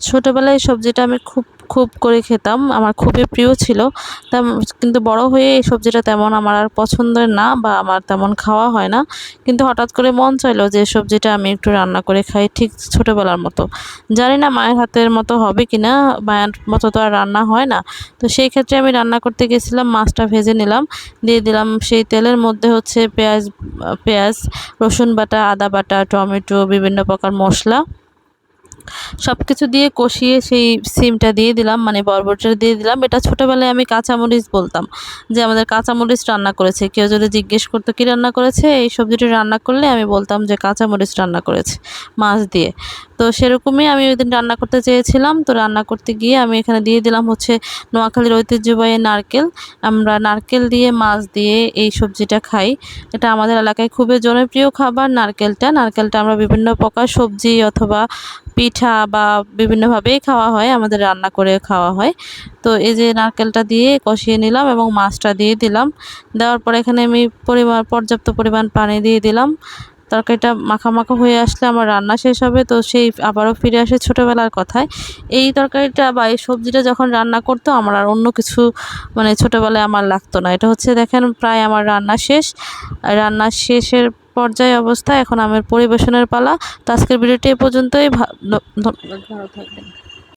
ছোটোবেলায় সবজিটা আমি খুব খুব করে খেতাম। আমার খুবই প্রিয় ছিল। তা কিন্তু বড় হয়ে এই সবজিটা তেমন আমার আর পছন্দের না বা আমার তেমন খাওয়া হয় না। কিন্তু হঠাৎ করে মন চাইলো যে সবজিটা আমি একটু রান্না করে খাই ঠিক ছোটোবেলার মতো। জানি না মায়ের হাতের মতো হবে কি না মায়ের মতো তো আর রান্না হয় না। তো সেই ক্ষেত্রে আমি রান্না করতে গেছিলাম, মাছটা ভেজে নিলাম। দিয়ে দিলাম সেই তেলের মধ্যে হচ্ছে পেঁয়াজ পেঁয়াজ, রসুন বাটা, আদা বাটা, টমেটো, বিভিন্ন প্রকার মশলা। সব কিছু দিয়ে কষিয়ে সেই সিমটা দিয়ে দিলাম মানে বরবটিটা দিয়ে দিলাম। এটা ছোটোবেলায় আমি কাঁচামরিচ বলতাম যে, আমাদের কাঁচামরিচ রান্না করেছে। কেউ যদি জিজ্ঞেস করতো, কী রান্না করেছে? এই সবজিটি রান্না করলে আমি বলতাম যে, কাঁচামরিচ রান্না করেছে মাছ দিয়ে। তো সেরকমই আমি ওই দিন রান্না করতে চেয়েছিলাম। তো রান্না করতে গিয়ে আমি এখানে দিয়ে দিলাম হচ্ছে নোয়াখালীর ঐতিহ্যবাহী নারকেল। আমরা নারকেল দিয়ে, মাছ দিয়ে এই সবজিটা খাই। এটা আমাদের এলাকায় খুবই জনপ্রিয় খাবার নারকেলটা। নারকেলটা আমরা বিভিন্ন প্রকার সবজি অথবা পিঠা বা বিভিন্নভাবেই খাওয়া হয়, আমাদের রান্না করে খাওয়া হয়। তো এই যে নারকেলটা দিয়ে কষিয়ে নিলাম এবং মাছটা দিয়ে দিলাম। দেওয়ার পর এখানে আমি পরিমাণ, পর্যাপ্ত পরিমাণ পানি দিয়ে দিলাম। তরকারিটা মাখা হয়ে আসলে আমার রান্না শেষ হবে, তো সেই আবারও ফিরে আসে ছোটোবেলার কথায়। এই তরকারিটা বা এই সবজিটা যখন রান্না করতো, আমার আর অন্য কিছু মানে ছোটোবেলায় আমার লাগতো না। এটা হচ্ছে দেখেন প্রায় আমার রান্না শেষ। রান্না শেষের পর্যায়ে অবস্থা, এখন আমার পরিবেশনের পালা। তো আজকের ভিডিওটি এ পর্যন্তই ভালো থাকবেন।